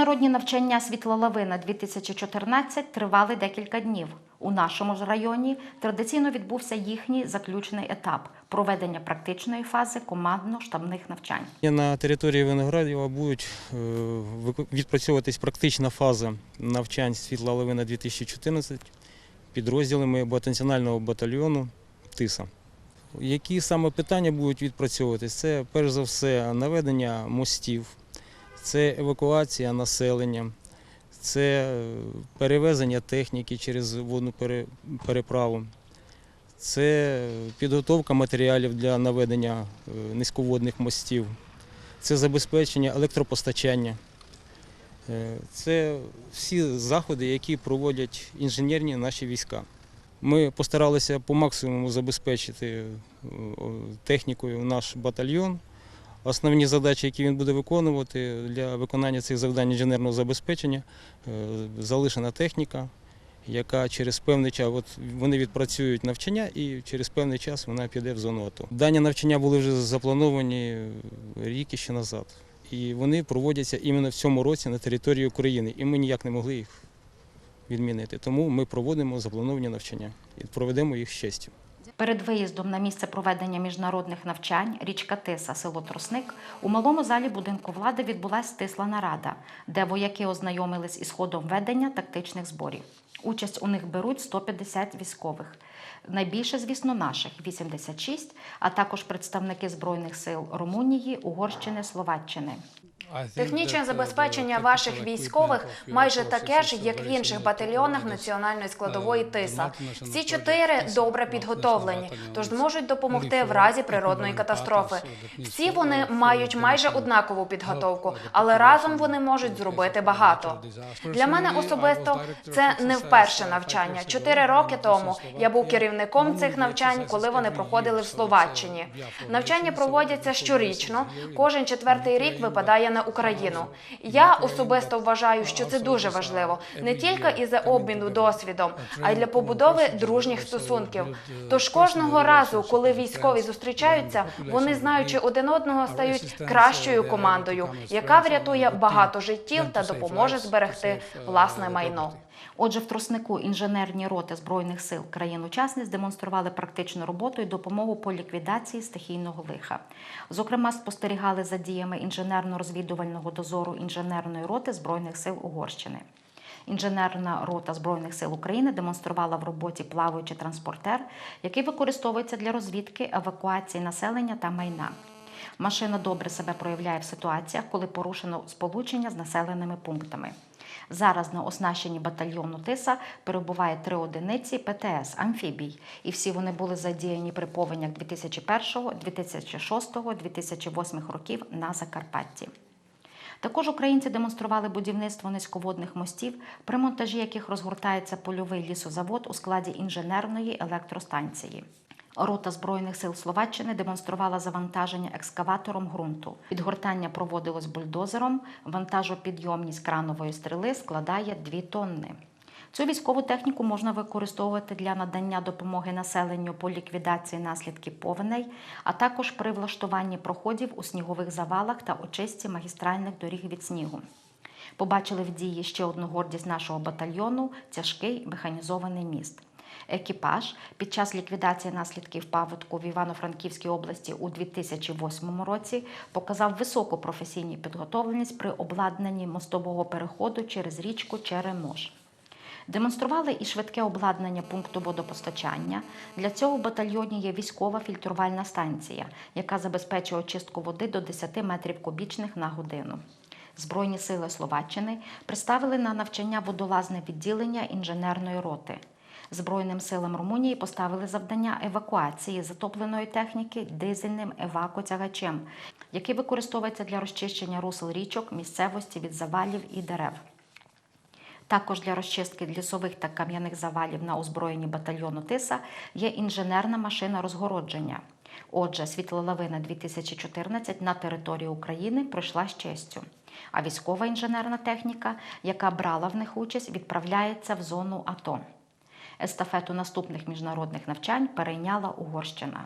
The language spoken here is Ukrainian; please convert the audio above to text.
Міжнародні навчання Світлолавина 2014 тривали декілька днів. У нашому ж районі традиційно відбувся їхній заключний етап проведення практичної фази командно-штабних навчань. На території Виноградова будуть е, відпрацьовуватись практична фаза навчань Світла Лавина 2014 підрозділами багатонаціонального батальйону ТИСА. Які саме питання будуть відпрацьовуватись? Це перш за все наведення мостів, це евакуація населення, це е, перевезення техніки через водну переправу, це підготовка матеріалів для наведення е, низьководних мостів, це забезпечення електропостачання. Е, Це всі заходи, які проводять інженерні наші війська. Ми постаралися по максимуму забезпечити е, технікою наш батальйон. Основні задачі, які він буде виконувати для виконання цих завдань інженерного забезпечення, е, залишена техніка, яка через певний час от вони відпрацюють навчання і через певний час вона піде в зону АТО. Дані навчання були вже заплановані рік ще назад. І вони проводяться іменно в цьому році на території України. І ми ніяк не могли їх відмінити. Тому ми проводимо заплановані навчання і проведемо їх з честю. Перед виїздом на місце проведення міжнародних навчань річка Тиса, село Тросник, у малому залі будинку влади відбулася стисла нарада, де вояки ознайомились із ходом ведення тактичних зборів. Участь у них беруть 150 військових. Найбільше, звісно, наших 86, а також представники Збройних сил Румунії, Угорщини, Словаччини. Технічне забезпечення ваших військових майже таке ж, як в інших батальйонах національної складової ТИСА. Всі чотири добре підготовлені, тож зможуть допомогти в разі природної катастрофи. Всі вони мають майже однакову підготовку, але разом вони можуть зробити багато. Для мене особисто це не вперше навчання. Чотири роки тому я був керівником цих навчань, коли вони проходили в Словаччині. Навчання проводяться щорічно. Кожен четвертий рік випадає на Україну. Я особисто вважаю, що це дуже важливо не тільки із за обміну досвідом, а й для побудови дружніх стосунків. Тож кожного разу, коли військові зустрічаються, вони знаючи один одного стають кращою командою, яка врятує багато життів та допоможе зберегти власне майно. Отже, в троснику інженерні роти збройних сил країн-учасниць демонстрували практичну роботу і допомогу по ліквідації стихійного лиха. Зокрема, спостерігали за діями інженерно-розвідувального дозору інженерної роти збройних сил Угорщини. Інженерна рота збройних сил України демонструвала в роботі плаваючий транспортер, який використовується для розвідки, евакуації населення та майна. Машина добре себе проявляє в ситуаціях, коли порушено сполучення з населеними пунктами. Зараз на оснащенні батальйону ТИСА перебуває три одиниці ПТС амфібій, і всі вони були задіяні при повенях 2001, 2006, 2008 років на Закарпатті. Також українці демонстрували будівництво низьководних мостів, при монтажі яких розгортається польовий лісозавод у складі інженерної електростанції. Рота Збройних сил Словаччини демонструвала завантаження екскаватором ґрунту. Підгортання проводилось бульдозером, вантажопідйомність кранової стріли складає 2 тонни. Цю військову техніку можна використовувати для надання допомоги населенню по ліквідації наслідків повеней, а також при влаштуванні проходів у снігових завалах та очистці магістральних доріг від снігу. Побачили в дії ще одну гордість нашого батальйону тяжкий механізований міст. Екіпаж під час ліквідації наслідків паводку в Івано-Франківській області у 2008 році показав високу професійну підготовленість при обладнанні мостового переходу через річку Черемош. Демонстрували і швидке обладнання пункту водопостачання. Для цього в батальйоні є військова фільтрувальна станція, яка забезпечує очистку води до 10 метрів кубічних на годину. Збройні сили Словаччини представили на навчання водолазне відділення інженерної роти. Збройним силам Румунії поставили завдання евакуації затопленої техніки дизельним евакотягачем, який використовується для розчищення русел річок, місцевості від завалів і дерев. Також для розчистки лісових та кам'яних завалів на озброєнні батальйону ТИСА є інженерна машина розгородження. Отже, світлолавина 2014 на території України пройшла з честю. А військова інженерна техніка, яка брала в них участь, відправляється в зону АТО. Естафету наступних міжнародних навчань перейняла Угорщина.